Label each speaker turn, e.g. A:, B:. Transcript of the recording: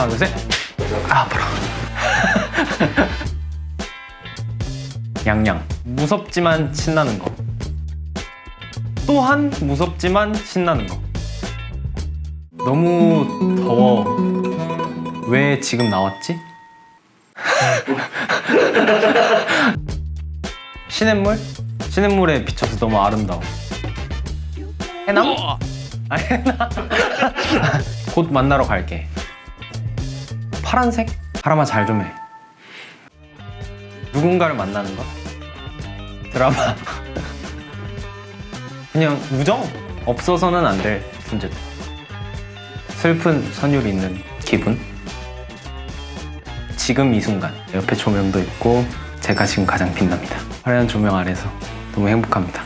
A: 하나, 둘, 셋. 아, 아파라. 양양. 무섭지만 신나는 거. 또한 무섭지만 신나는 거. 너무 더워. 왜 지금 나왔지? 시냇물? 시냇물에 비춰서 너무 아름다워. 해남? 아, 해남. 곧 만나러 갈게. 파란색? 바람아 잘 좀 해. 누군가를 만나는 거? 드라마. 그냥 우정? 없어서는 안 될 존재들. 슬픈 선율이 있는 기분? 지금 이 순간 옆에 조명도 있고 제가 지금 가장 빛납니다. 화려한 조명 아래서 너무 행복합니다.